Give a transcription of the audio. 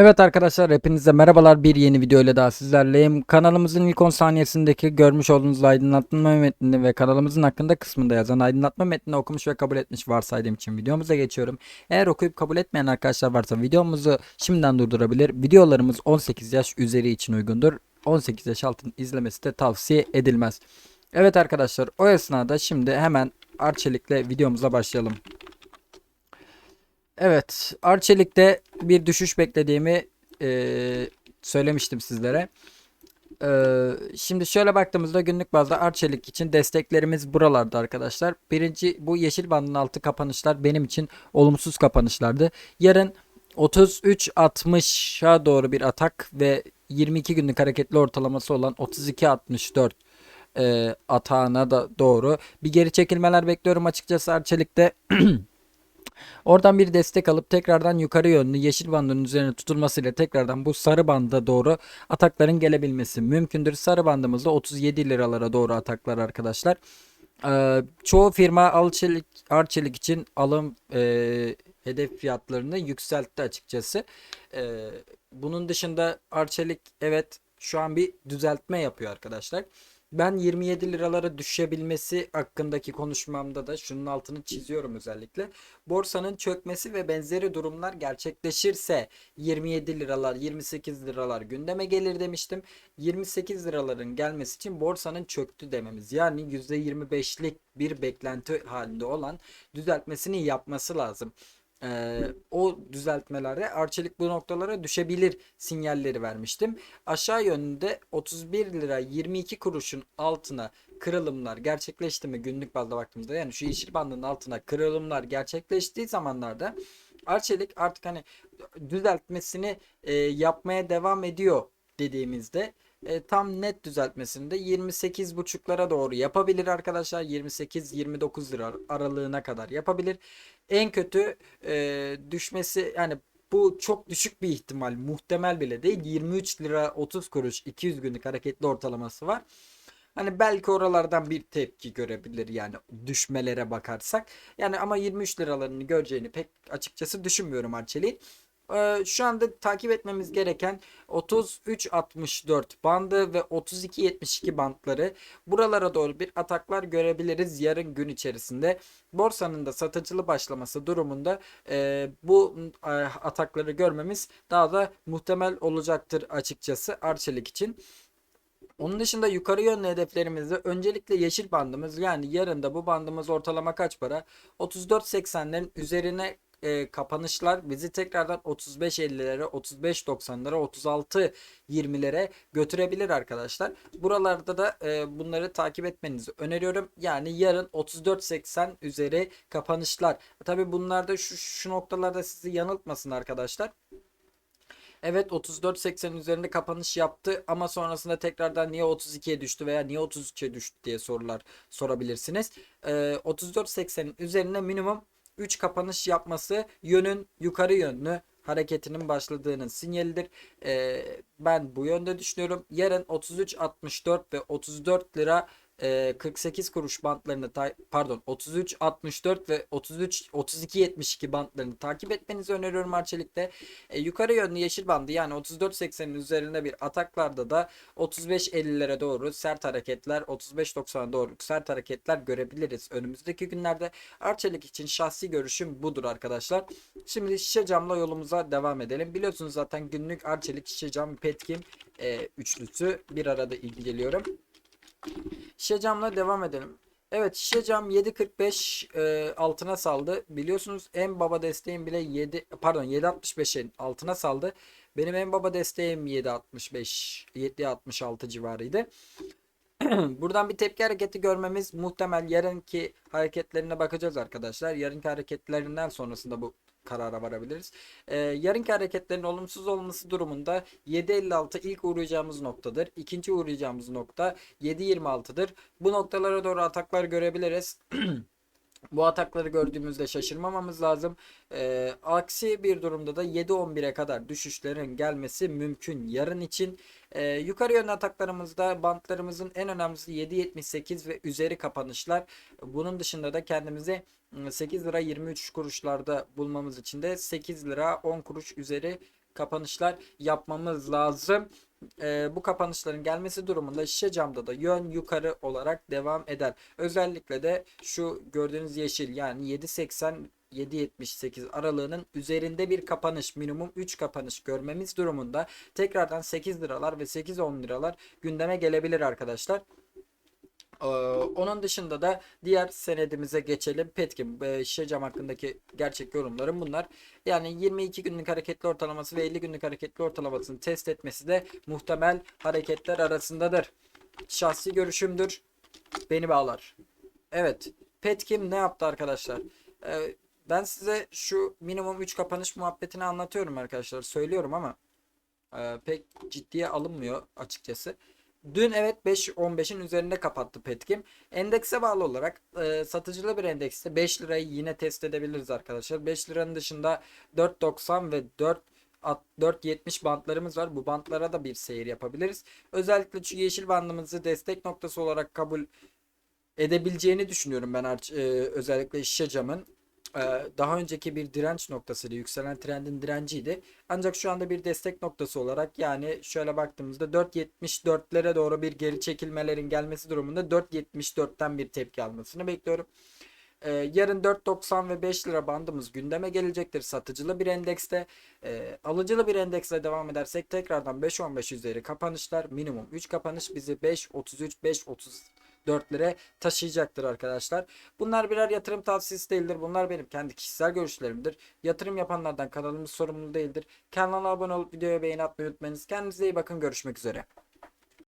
Evet arkadaşlar hepinize merhabalar bir yeni video ile daha sizlerleyim. Kanalımızın ilk 10 saniyesindeki görmüş olduğunuz aydınlatma metnini ve kanalımızın hakkında kısmında yazan aydınlatma metnini okumuş ve kabul etmiş varsaydığım için videomuza geçiyorum. Eğer okuyup kabul etmeyen arkadaşlar varsa videomuzu şimdiden durdurabilir. Videolarımız 18 yaş üzeri için uygundur. 18 yaş altın izlemesi de tavsiye edilmez. Evet arkadaşlar o esnada şimdi hemen Arçelik'le videomuza başlayalım. Evet, Arçelik'te bir düşüş beklediğimi eee, söylemiştim sizlere. Eee, şimdi şöyle baktığımızda günlük bazda Arçelik için desteklerimiz buralarda arkadaşlar. Birinci bu yeşil bandın altı kapanışlar benim için olumsuz kapanışlardı. Yarın 33.60'a doğru bir atak ve 22 günlük hareketli ortalaması olan 32.64 eee atağına da doğru bir geri çekilmeler bekliyorum açıkçası Arçelik'te. Oradan bir destek alıp tekrardan yukarı yönlü yeşil bandın üzerine tutulmasıyla tekrardan bu sarı banda doğru atakların gelebilmesi mümkündür. Sarı bandımızda 37 liralara doğru ataklar arkadaşlar. Ee, çoğu firma Arçelik, Arçelik için alım e, hedef fiyatlarını yükseltti açıkçası. Ee, bunun dışında Arçelik evet şu an bir düzeltme yapıyor arkadaşlar. Ben 27 liralara düşebilmesi hakkındaki konuşmamda da şunun altını çiziyorum özellikle. Borsanın çökmesi ve benzeri durumlar gerçekleşirse 27 liralar, 28 liralar gündeme gelir demiştim. 28 liraların gelmesi için borsanın çöktü dememiz. Yani %25'lik bir beklenti halinde olan düzeltmesini yapması lazım. Ee, o düzeltmelerde Arçelik bu noktalara düşebilir sinyalleri vermiştim. Aşağı yönünde 31 lira 22 kuruşun altına kırılımlar gerçekleşti mi günlük bazda baktığımızda yani şu yeşil bandın altına kırılımlar gerçekleştiği zamanlarda Arçelik artık hani düzeltmesini e, yapmaya devam ediyor dediğimizde e, tam net düzeltmesini de 28.5'lara doğru yapabilir arkadaşlar. 28-29 lira aralığına kadar yapabilir. En kötü e, düşmesi yani bu çok düşük bir ihtimal. Muhtemel bile değil. 23 lira 30 kuruş 200 günlük hareketli ortalaması var. Hani belki oralardan bir tepki görebilir yani düşmelere bakarsak. Yani ama 23 liralarını göreceğini pek açıkçası düşünmüyorum Arçelik'in. Ee, şu anda takip etmemiz gereken 33.64 bandı ve 32.72 bantları. Buralara doğru bir ataklar görebiliriz yarın gün içerisinde. Borsanın da satıcılı başlaması durumunda e, bu e, atakları görmemiz daha da muhtemel olacaktır açıkçası Arçelik için. Onun dışında yukarı yönlü hedeflerimizde öncelikle yeşil bandımız yani yarın da bu bandımız ortalama kaç para? 34.80'lerin üzerine e, kapanışlar bizi tekrardan 35.50'lere, 35.90'lara, 36.20'lere götürebilir arkadaşlar. Buralarda da e, bunları takip etmenizi öneriyorum. Yani yarın 34.80 üzeri kapanışlar. Tabi bunlarda şu, şu noktalarda sizi yanıltmasın arkadaşlar. Evet 34.80 üzerinde kapanış yaptı ama sonrasında tekrardan niye 32'ye düştü veya niye 33'e düştü diye sorular sorabilirsiniz. Ee, 34.80'in üzerine minimum 3 kapanış yapması yönün yukarı yönlü hareketinin başladığının sinyalidir. Ee, ben bu yönde düşünüyorum. Yarın 33.64 ve 34 lira 48 kuruş bantlarını pardon 33 64 ve 33 32 72 bantlarını takip etmenizi öneriyorum Arçelik'te. E, yukarı yönlü yeşil bandı yani 34 80'in üzerinde bir ataklarda da 35 50'lere doğru sert hareketler 35 90'a doğru sert hareketler görebiliriz önümüzdeki günlerde. Arçelik için şahsi görüşüm budur arkadaşlar. Şimdi şişe camla yolumuza devam edelim. Biliyorsunuz zaten günlük Arçelik şişe cam petkim e, üçlüsü bir arada ilgileniyorum. Şişe camla devam edelim. Evet şişe cam 7.45 e, altına saldı. Biliyorsunuz en baba desteğim bile 7 pardon 7.65'in altına saldı. Benim en baba desteğim 7.65 7.66 civarıydı. Buradan bir tepki hareketi görmemiz muhtemel. Yarınki hareketlerine bakacağız arkadaşlar. Yarınki hareketlerinden sonrasında bu karara varabiliriz. Ee, yarınki hareketlerin olumsuz olması durumunda 7.56 ilk uğrayacağımız noktadır. İkinci uğrayacağımız nokta 7.26'dır. Bu noktalara doğru ataklar görebiliriz. Bu atakları gördüğümüzde şaşırmamamız lazım. Ee, aksi bir durumda da 7-11'e kadar düşüşlerin gelmesi mümkün yarın için. Ee, yukarı yönlü ataklarımızda bantlarımızın en önemlisi 7.78 ve üzeri kapanışlar. Bunun dışında da kendimizi 8 lira 23 kuruşlarda bulmamız için de 8 lira 10 kuruş üzeri kapanışlar yapmamız lazım. Ee, bu kapanışların gelmesi durumunda şişe camda da yön yukarı olarak devam eder. Özellikle de şu gördüğünüz yeşil yani 7.80 7.78 aralığının üzerinde bir kapanış minimum 3 kapanış görmemiz durumunda tekrardan 8 liralar ve 8-10 liralar gündeme gelebilir arkadaşlar. Ee, onun dışında da diğer senedimize geçelim. Petkim e, şişe cam hakkındaki gerçek yorumlarım bunlar. Yani 22 günlük hareketli ortalaması ve 50 günlük hareketli ortalamasını test etmesi de muhtemel hareketler arasındadır. Şahsi görüşümdür. Beni bağlar. Evet. Petkim ne yaptı arkadaşlar? Ee, ben size şu minimum 3 kapanış muhabbetini anlatıyorum arkadaşlar. Söylüyorum ama e, pek ciddiye alınmıyor açıkçası. Dün evet 5.15'in üzerinde kapattı Petkim. Endekse bağlı olarak e, satıcılı bir endekste 5 lirayı yine test edebiliriz arkadaşlar. 5 liranın dışında 4.90 ve 4 at- 4.70 bantlarımız var. Bu bantlara da bir seyir yapabiliriz. Özellikle şu yeşil bandımızı destek noktası olarak kabul edebileceğini düşünüyorum ben e, özellikle şişe camın. E, daha önceki bir direnç noktasıydı. Yükselen trendin direnciydi. Ancak şu anda bir destek noktası olarak yani şöyle baktığımızda 4.74'lere doğru bir geri çekilmelerin gelmesi durumunda 4.74'ten bir tepki almasını bekliyorum. Ee, yarın 4.90 ve 5 lira bandımız gündeme gelecektir. Satıcılı bir endekste. Ee, alıcılı bir endekste devam edersek tekrardan 5.15 üzeri kapanışlar. Minimum 3 kapanış bizi 5.33 5.34'lere taşıyacaktır arkadaşlar. Bunlar birer yatırım tavsiyesi değildir. Bunlar benim kendi kişisel görüşlerimdir. Yatırım yapanlardan kanalımız sorumlu değildir. Kanala abone olup videoya beğeni atmayı unutmayınız. Kendinize iyi bakın. Görüşmek üzere.